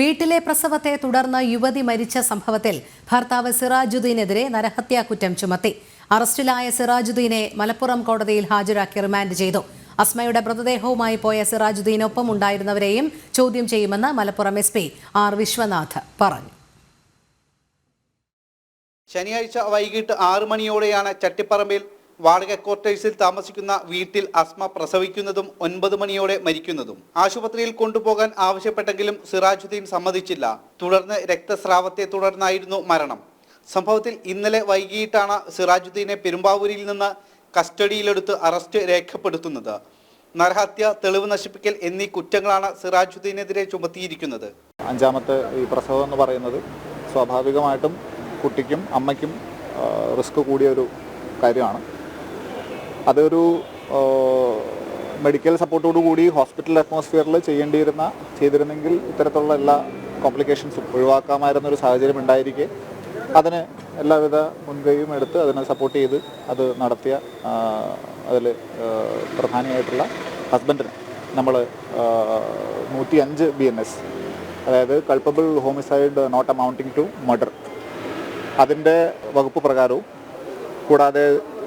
വീട്ടിലെ പ്രസവത്തെ തുടർന്ന് യുവതി മരിച്ച സംഭവത്തിൽ ഭർത്താവ് സിറാജുദ്ദീനെതിരെ നരഹത്യാ കുറ്റം ചുമത്തി. അറസ്റ്റിലായ സിറാജുദ്ദീനെ മലപ്പുറം കോടതിയിൽ ഹാജരാക്കി റിമാൻഡ് ചെയ്തു. അസ്മയുടെ മൃതദേഹവുമായി പോയ സിറാജുദ്ദീനൊപ്പം ഉണ്ടായിരുന്നവരെയും ചോദ്യം ചെയ്യുമെന്ന് Malappuram S P R Vishwanath പറഞ്ഞു. ശനിയാഴ്ച വൈകിട്ട് ആറു മണിയോടെയാണ് ചട്ടിപ്പറമ്പിൽ വാടക ക്വാർട്ടേഴ്സിൽ താമസിക്കുന്ന വീട്ടിൽ അസ്മ പ്രസവിക്കുന്നതും ഒൻപത് മണിയോടെ മരിക്കുന്നതും. ആശുപത്രിയിൽ കൊണ്ടുപോകാൻ ആവശ്യപ്പെട്ടെങ്കിലും സിറാജുദ്ദീൻ സമ്മതിച്ചില്ല. തുടർന്ന് രക്തസ്രാവത്തെ തുടർന്നായിരുന്നു മരണം. സംഭവത്തിൽ ഇന്നലെ വൈകിട്ടാണ് സിറാജുദ്ദീനെ പെരുമ്പാവൂരിൽ നിന്ന് കസ്റ്റഡിയിലെടുത്ത് അറസ്റ്റ് രേഖപ്പെടുത്തുന്നത്. നരഹത്യ തെളിവ് നശിപ്പിക്കൽ എന്നീ കുറ്റങ്ങളാണ് സിറാജുദ്ദീനെതിരെ ചുമത്തിയിരിക്കുന്നത്. അഞ്ചാമത്തെ ഈ പ്രസവം എന്ന് പറയുന്നത് സ്വാഭാവികമായിട്ടും കുട്ടിക്കും അമ്മയ്ക്കും റിസ്ക് കൂടിയ ഒരു കാര്യമാണ്. അതൊരു മെഡിക്കൽ സപ്പോർട്ടോടു കൂടി ഹോസ്പിറ്റൽ അറ്റ്മോസ്ഫിയറിൽ ചെയ്യേണ്ടിയിരുന്ന ചെയ്തിരുന്നെങ്കിൽ ഇത്തരത്തിലുള്ള എല്ലാ കോംപ്ലിക്കേഷൻസും ഒഴിവാക്കാമായിരുന്ന ഒരു സാഹചര്യം ഉണ്ടായിരിക്കെ. അതിന് എല്ലാവിധ മുൻകൈയും എടുത്ത് അതിനെ സപ്പോർട്ട് ചെയ്ത് അത് നടത്തിയ അതിൽ പ്രധാനിയായിട്ടുള്ള ഹസ്ബൻഡിന് നമ്മൾ നൂറ്റി അഞ്ച് ബി എൻ എസ് അതായത് culpable homicide not amounting to murder അതിന്റെ വകുപ്പ് പ്രകാരവും കൂടാതെ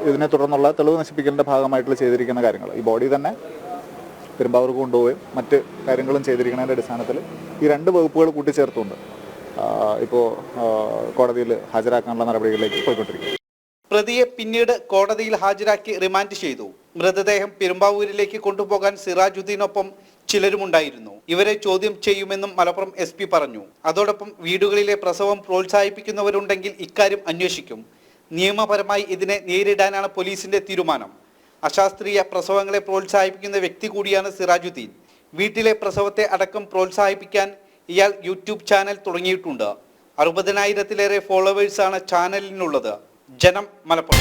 ഇതിനെ തുടർന്നുള്ള തെളിവ് നശിപ്പിക്കലിന്റെ ഭാഗമായിട്ടുള്ള ചെയ്തിരിക്കുന്ന കാര്യങ്ങൾ. ഈ ബോഡി തന്നെ പെരുമ്പാവൂർക്ക് കൊണ്ടുപോവുകയും മറ്റ് കാര്യങ്ങളും ചെയ്തിരിക്കുന്നതിന്റെ അടിസ്ഥാനത്തിൽ ഈ രണ്ട് വകുപ്പുകൾ കൂട്ടിച്ചേർത്തുകൊണ്ട് ഇപ്പോൾ കോടതിയിൽ ഹാജരാക്കാനുള്ള നടപടികളിലേക്ക് പോയിക്കൊണ്ടിരിക്കും പ്രതിയെ പിന്നീട് കോടതിയിൽ ഹാജരാക്കി റിമാൻഡ് ചെയ്തു. മൃതദേഹം പെരുമ്പാവൂരിലേക്ക് കൊണ്ടുപോകാൻ സിറാജുദ്ദീനൊപ്പം ചിലരുമുണ്ടായിരുന്നു. ഇവരെ ചോദ്യം ചെയ്യുമെന്നും മലപ്പുറം എസ് പറഞ്ഞു. അതോടൊപ്പം വീടുകളിലെ പ്രസവം പ്രോത്സാഹിപ്പിക്കുന്നവരുണ്ടെങ്കിൽ ഇക്കാര്യം അന്വേഷിക്കും. നിയമപരമായി ഇതിനെ നേരിടാനാണ് പോലീസിന്റെ തീരുമാനം. അശാസ്ത്രീയ പ്രസവങ്ങളെ പ്രോത്സാഹിപ്പിക്കുന്ന വ്യക്തി കൂടിയാണ് സിറാജുദ്ദീൻ. വീട്ടിലെ പ്രസവത്തെ അടക്കം പ്രോത്സാഹിപ്പിക്കാൻ ഇയാൾ യൂട്യൂബ് ചാനൽ തുടങ്ങിയിട്ടുണ്ട്. അറുപതിനായിരത്തിലേറെ ഫോളോവേഴ്സാണ് ചാനലിനുള്ളത്. ജനം മലപ്പുറം.